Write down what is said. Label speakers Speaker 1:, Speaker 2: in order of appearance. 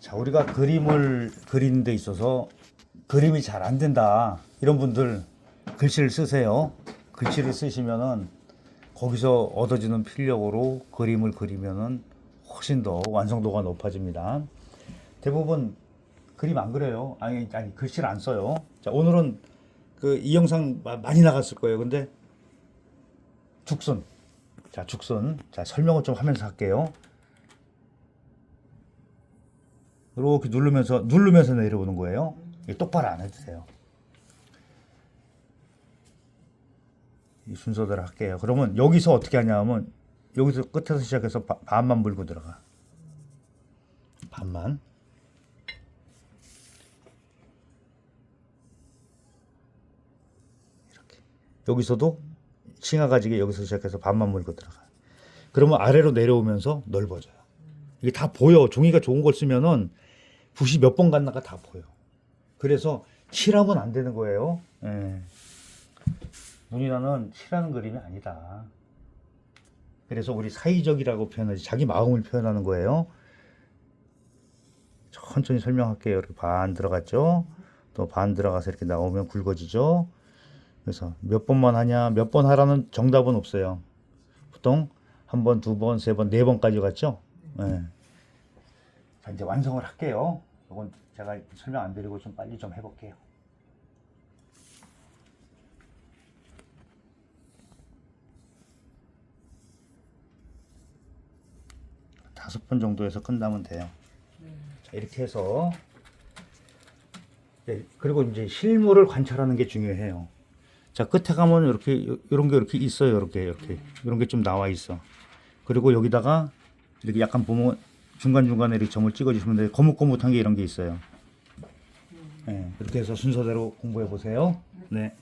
Speaker 1: 자, 우리가 그림을 그리는 데 있어서 그림이 잘 안 된다. 이런 분들 글씨를 쓰세요. 글씨를 쓰시면은 거기서 얻어지는 필력으로 그림을 그리면은 훨씬 더 완성도가 높아집니다. 대부분 그림 안 그려요. 아니, 아니 글씨를 안 써요. 자, 오늘은 그 이 영상 마- 많이 나갔을 거예요. 근데 죽순. 자, 죽순. 자, 설명을 좀 하면서 할게요. 이렇게 누르면서 누르면서 내려오는 거예요. 똑바로 안 해도 돼요. 이 순서대로 할게요. 그러면 여기서 어떻게 하냐면 여기서 끝에서 시작해서 바- 반만 물고 들어가. 반만. 이렇게. 여기서도 칭아 가지게 여기서 시작해서 반만 물고 들어가. 그러면 아래로 내려오면서 넓어져요. 이게 다 보여. 종이가 좋은 걸 쓰면은 붓이 몇번 갔나가 다 보여. 그래서 칠하면 안 되는 거예요. 예. 문이라는 칠하는 그림이 아니다. 그래서 우리 사이적이라고 표현하지 자기 마음을 표현하는 거예요. 천천히 설명할게요. 이렇게 반 들어갔죠. 또 반 들어가서 이렇게 나오면 굵어지죠. 그래서 몇 번만 하냐, 몇 번 하라는 정답은 없어요. 보통 한 번, 두 번, 세 번, 네 번까지 갔죠. 예. 자, 이제 완성을 할게요. 이건 제가 설명 안 드리고 좀 빨리 좀 해볼게요. 다섯 번 정도에서 끝나면 돼요. 자, 이렇게 해서 네, 그리고 이제 실물을 관찰하는 게 중요해요. 자, 끝에 가면 이렇게 이런 게 이렇게 있어요. 이렇게 이렇게 이런 게 좀 나와 있어. 그리고 여기다가 이렇게 약간 보면 중간 중간에 이렇게 점을 찍어 주시면 돼요. 거뭇거뭇한 게 이런 게 있어요. 네, 이렇게 해서 순서대로 공부해 보세요. 네.